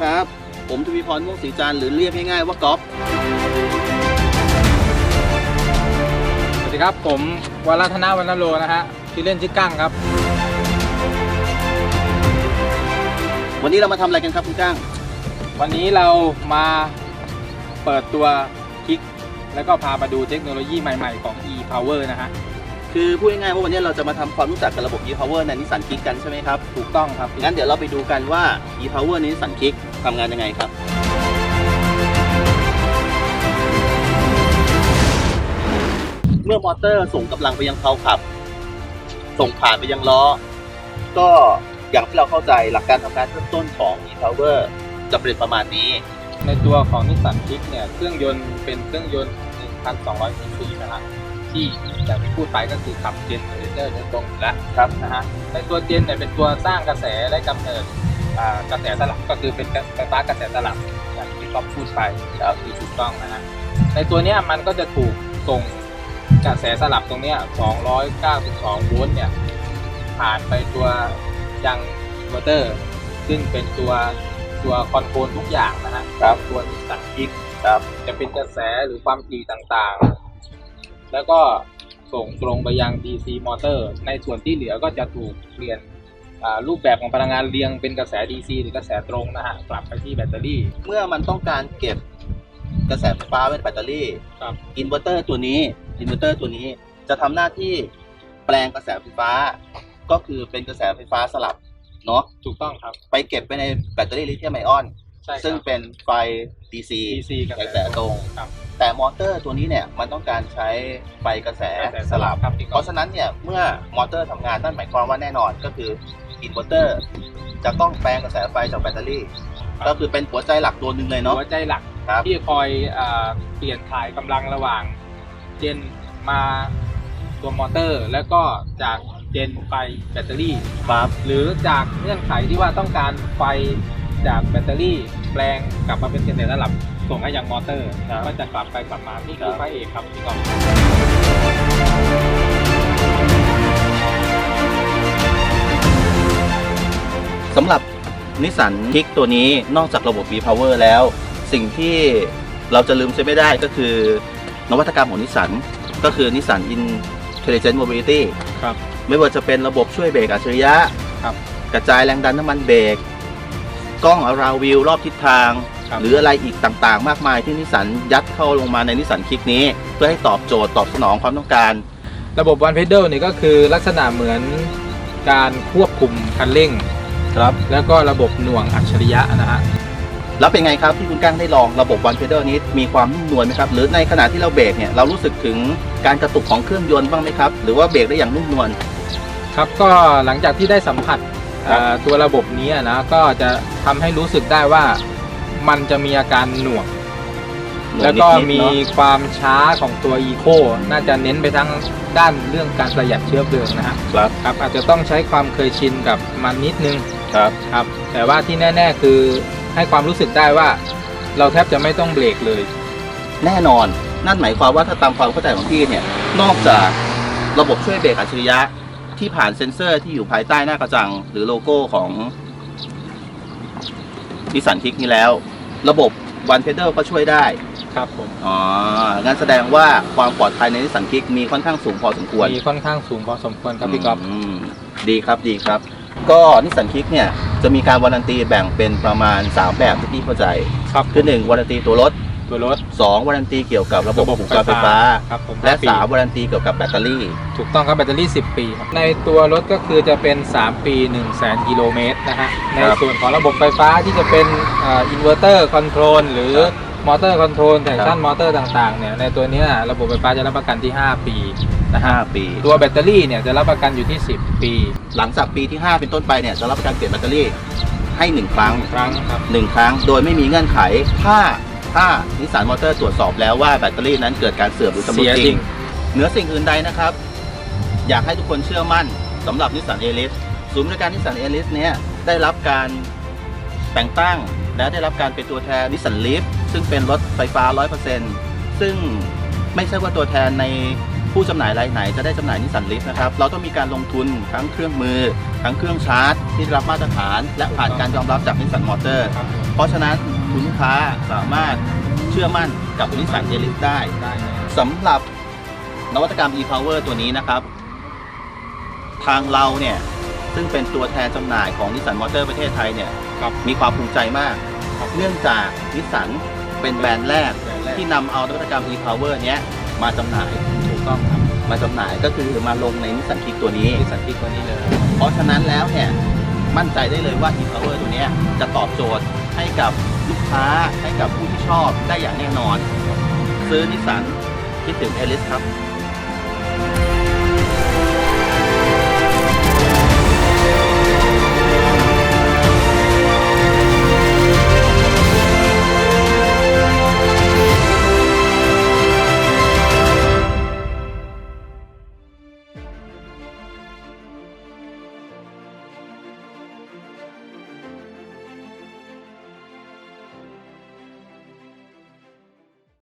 ครับ ผมทวีพรม่วงศรีจันทร์หรือเรียกง่ายๆว่าก๊อฟสวัสดีครับ ผมวรัฒนวรรณโลนะฮะชื่อเล่นชื่อกั้งครับ วันนี้เรามาทำอะไรกันครับคุณก้างวันนี้เรามาเปิดตัวคิก แล้วก็พามาดูเทคโนโลยีใหม่ ๆ ของ e-power นะฮะ คือพูดง่ายๆว่าวันนี้เราจะมาทำความรู้จักกับระบบ e-power ในนิสสันคิกกันใช่ไหมครับ ถูกต้องครับ งั้นเดี๋ยวเราไปดูกันว่า e-power ในนิสสันคิกทำงานยังไงครับ เมื่อมอเตอร์ส่งกำลังไปยังเพาขับ ส่งผ่านไปยังล้อ ก็อย่างที่เราเข้าใจหลักการทำงานเริ่มต้นของ e-power จะเป็นประมาณนี้ ในตัวของนิสสันคิกเนี่ยเครื่องยนต์เป็นเครื่องยนต์ 1,200ซีซีนะฮะ ที่อย่างที่พูดไปก็คือขับเจนเนอเรเตอร์โดยตรงอยู่แล้วครับนะฮะในตัวเจนเนี่ยเป็นตัวสร้างกระแสและกำเนิดกระแสสลับก็คือเป็นไฟฟ้ากระแสสลับอย่างที่ก๊อฟพูดไปครับที่ถูกต้องนะฮะในตัวเนี้ยมันก็จะถูกส่งกระแสสลับตรงเนี้ย292โวลต์เนี่ยผ่านไปตัวยังอินเวอร์เตอร์ ซึ่งเป็นตัวตัวคอนโทรลทุกอย่างนะฮะครับตัวสสันคิกครับจะเป็นกระแสหรือความถี่ต่างๆ แล้วก็ส่งตรงไปยัง DC มอเตอร์ในส่วนที่เหลือก็จะถูกเปลี่ยนอ่ารูปแบบของพลังงานเรียงเป็นกระแส DC หรือกระแสตรงนะฮะกลับไปที่แบตเตอรี่ เมื่อมันต้องการเก็บกระแสไฟฟ้าไว้ในแบตเตอรี่ครับอินเวอร์เตอร์ตัวนี้อินเวอร์เตอร์ตัวนี้จะทำหน้าที่แปลงกระแสไฟฟ้า ก็คือเป็นกระแสไฟฟ้าสลับเนาะถูกต้องครับ ไปเก็บไปในแบตเตอรี่ลิเธียมไอออนใช่ครับซึ่งเป็นไฟ DC DC กระกระแสแสตรงครับ แต่มอเตอร์ตัวนี้เนี่ยมันต้องการใช้ไฟกระแสกระแสสลับ ครับพี่เพก๊อฟราะฉะนั้นเนี่ยเมื่อมอเตอร์ทำงานนั่นหมายความว่าแน่นอนก็คืออินเวอร์เตอร์จะต้องแปลงกระแสไฟจากแบตเตอรี่ ก็คือเป็นหัวใจหลักตัวหนึ่งเลยเนาะ หัวใจหลักครับ ที่คอยอาเปลี่ยนถ่ายกำลังระหว่างเจนมาตัวมอเตอร์ แล้วก็จากเจนไปแบตเตอรี่ ครับ หรือจากเงื่อนไขที่ว่าต้องการไฟจากแบตเตอรี่แปลงกลับมาเป็นกระแสระดับ ส่งให้ยังมอเตอร์ ครับก็จะกลับไปกลับมานี่คือครับ พระเอกครับพี่กอฟสำหรับนิสสันคิกตัวนี้นอกจากระบบ V-Power แล้ว สิ่งที่เราจะลืมใช้ไม่ได้ก็คือนวัตกรรมของนิสสันก็คือนิสสัน Intelligent Mobility ครับ ไม่ว่าจะเป็นระบบช่วยเบรกอัจฉริยะ ครับ กระจายแรงดันน้ำมันเบรกกล้องอาราวิวรอบทิศทาง ครับ หรืออะไรอีกต่างๆ มากมายที่นิสสันยัดเข้าลงมาในนิสสันคิกนี้ เพื่อให้ตอบโจทย์ตอบสนองความต้องการ ระบบ One Pedal นี่ก็คือลักษณะเหมือนการควบคุมคันเร่ง ครับ แล้วก็ระบบหน่วงอัจฉริยะนะฮะแล้วเป็นไงครับที่คุณก้างได้ลองระบบ One Pedal นี้มีความนุ่มนวลไหมครับ หรือในขณะที่เราเบรกเนี่ยเรารู้สึกถึงการกระตุกของเครื่องยนต์บ้างไหมครับ หรือว่าเบรกได้อย่างนุ่มนวลครับก็หลังจากที่ได้สัมผัสครับเอ่อตัวระบบนี้นะก็จะทำให้รู้สึกได้ว่า มันจะมีอาการหน่วง แล้วก็นิดๆมีเนอะความช้าของตัว Eco น่าจะเน้นไปทั้งด้านเรื่องการประหยัดเชื้อเพลิงนะฮะครับครับอาจจะต้องใช้ความเคยชินกับมันนิดนึงครับครับ แต่ว่าที่แน่ ๆ คือให้ความรู้สึกได้ว่า เราแทบจะไม่ต้องเบรกเลย แน่นอนนั่นหมายความว่าถ้าตามความเข้าใจของพี่เนี่ยนอกจากระบบช่วยเบรกอัจฉริยะที่ผ่านเซ็นเซอร์ที่อยู่ภายใต้หน้ากระจัง หรือโลโก้ของนิสสันคิกนี้แล้ว ระบบ One Pedal ก็ช่วยได้ ครับผมอ๋อ งั้นแสดงว่าความปลอดภัยในนิสสันคิกมีค่อนข้างสูงพอสมควร มีค่อนข้างสูงพอสมควรครับพี่ก๊อฟมดีครับดีครับ ก็นิสสันคิกเนี่ยจะมีการวารันตีแบ่งเป็นประมาณ 3 แบบที่พี่เข้าใจ ครับคือ1วารันตีตัวรถ ตัวรถ 2วารันตีเกี่ยวกับระบบอุปกรณ์ไฟฟ้า ครับผมและห้ปี3วารันตีเกี่ยวกับแบตเตอรี่ ถูกต้องครับแบตเตอรี่ 10 ปีครับในตัวรถก็คือจะเป็น 3 ปี 1 0 0 0 0 0กิโลเมตรนะฮะในครับส่วนของระบบไฟฟ้าที่จะเป็นอินเวอร์เตอร์คอนโทรลหรือครับมอเตอร์คอนโทรลแทครัชั่นบมอเตอร์ต่างๆเนี่ยในตัวเนี้ยระบบไฟฟ้าจะรับประกันที่ 5 ปีนะฮะ5ปี ตัวแบตเตอรี่เนี่ยจะรับประกันอยู่ที่ 10 ปี หลังจากปีที่ 5 เป็นต้นไปเนี่ยจะรับประกันเปลี่ยนแบตเตอรี่ให้ 1 ครั้งครั้งครับ1ครั้งโดยไม่มีเงื่อนไขถ้า ถ้านิสสันมอเตอร์ตรวจสอบแล้วว่าแบตเตอรี่นั้นเกิดการเสื่อมหรือชำรุเสีดจริง เหนือสิ่งอื่นใดนะครับ อยากให้ทุกคนเชื่อมั่นสำหรับนิสสันเอลิสศูนย์บริการนิสสันเอลิสเนี่ยได้รับการแต่งตั้ง และได้รับการเป็นตัวแทนนิสสันลีฟซึ่งเป็นรถไฟฟ้า 100%ซึ่งไม่ใช่ว่าตัวแทนในผู้จำหน่ายรายไหนจะได้จำหน่ายนิสสันลีฟนะครับ เราต้องมีการลงทุนทั้งเครื่องมือ ทั้งเครื่องชาร์จ ที่ได้รับมาตรฐาน และผ่านการยอมรับจากนิสสันมอเตอร์ เพราะฉะนั้น คุณลูกค้าสามารถเชื่อมั่นกับนิสสันเอลิสได้ได้เลยสำหรับนวัตกรรม e-power ตัวนี้นะครับ ทางเราเนี่ย ซึ่งเป็นตัวแทนจำหน่ายของนิสสันมอเตอร์ประเทศไทยเนี่ยครับมีความภูมิใจมากครับเนื่องจากนิสสันเป็นแบรนด์แรกแบรนด์แรกที่นำเอานวัตกรรม e-power เนี้ยมาจำหน่ายถูกต้องครับมาจำหน่ายก็คือมาลงในนิสสันคิกตัวนี้นิสสันคิกตัวนี้เลย เพราะฉะนั้นแล้วเนี่ยมั่นใจได้เลยว่า e-power ตัวเนี้ยจะตอบโจทย์ ให้กับลูกค้าให้กับผู้ที่ชอบได้อย่างแน่นอน ซื้อนิสสันคิดถึงเอลิสครับ